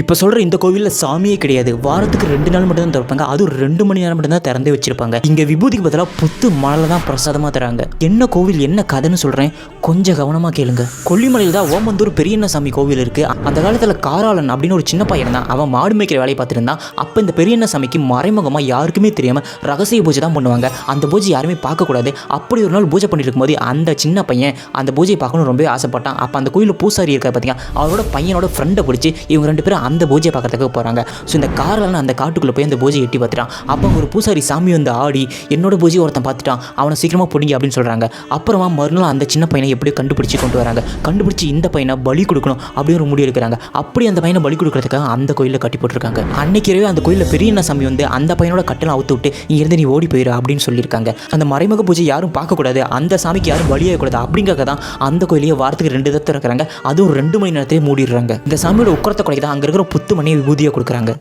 இப்போ சொல்கிற இந்த கோவிலில் சாமியே கிடையாது. வாரத்துக்கு ரெண்டு நாள் மட்டும் தான் திறப்பாங்க. அதுவும் ரெண்டு மணி நேரம் மட்டும் தான் திறந்தே வச்சிருப்பாங்க. இங்கே விபூதிக்கு பதிலாக புத்து மழை தான் பிரசாதமாக தராங்க. என்ன கோவில் என்ன கதைன்னு சொல்கிறேன் கொஞ்சம் கவனமாக கேளுங்க. கொல்லிமலையில் தான் ஓமந்தூர் பெரியண்ண சாமி கோவில் இருக்குது அந்த காலத்தில் காராளன் அப்படின்னு ஒரு சின்ன பையன் தான் அவன் மாடு மேய்க்கிற வேலையை பார்த்துருந்தான். அப்போ இந்த பெரியண்ண சாமிக்கு மறைமுகமாக யாருக்குமே தெரியாமல் ரகசிய பூஜை தான் பண்ணுவாங்க. அந்த பூஜை யாருமே பார்க்கக்கூடாது. அப்படி ஒரு நாள் பூஜை பண்ணிட்டு இருக்கும்போது அந்த சின்ன பையன் அந்த பூஜையை பார்க்கணும்னு ரொம்பவே ஆசைப்பட்டான். அப்போ அந்த கோயிலில் பூசாரி இருக்கார் பார்த்தீங்கன்னா அவரோட பையனோட ஃப்ரெண்டை பிடிச்சி இவங்க ரெண்டு பேரும் அந்த பூஜையை பார்க்கறதுக்கு போகிறாங்க ஸோ இந்த காரில் அந்த காட்டுக்குள்ளே போய் அந்த பூஜையை எட்டி பார்த்துட்டான். அப்போ ஒரு பூசாரி சாமி வந்து ஆடி என்னோட பூஜையை ஒருத்தன் பார்த்துட்டான். அவனை சீக்கிரமாக பிடிங்க அப்படின்னு சொல்கிறாங்க அப்புறமா மறுநாள் அந்த சின்ன பையனை எப்படியோ கண்டுபிடிச்சி கொண்டு வராங்க. கண்டுபிடிச்சி இந்த பையனை பலி கொடுக்கணும் அப்படின்னு ஒரு முடிவு எடுக்கிறாங்க. அப்படி அந்த பையனை பலி கொடுக்கறதுக்காக அந்த கோயிலில் கட்டி போட்டிருக்காங்க. அன்னைக்கிறவே அந்த கோயிலில் பெரிய சாமி வந்து அந்த பையனோட கட்டலாம் அவுத்து விட்டு இங்கேருந்து நீ ஓடி போயிரு அப்படின்னு சொல்லியிருக்காங்க. அந்த மறைமுக பூஜை யாரும் பார்க்கக்கூடாது அந்த சாமிக்கு யாரும் பலியாகக்கூடாது அப்படிங்கிறத தான் அந்த கோயிலையே வாரத்துக்கு ரெண்டு தடவை திறக்கிறாங்க. அதுவும் ரெண்டு மணி நேரத்தையே மூடிடுறாங்க. இந்த சாமியோட உக்கரத்தை குறைக்க தான் அங்கே புத்து மணி விபூதியை கொடுக்குறாங்க.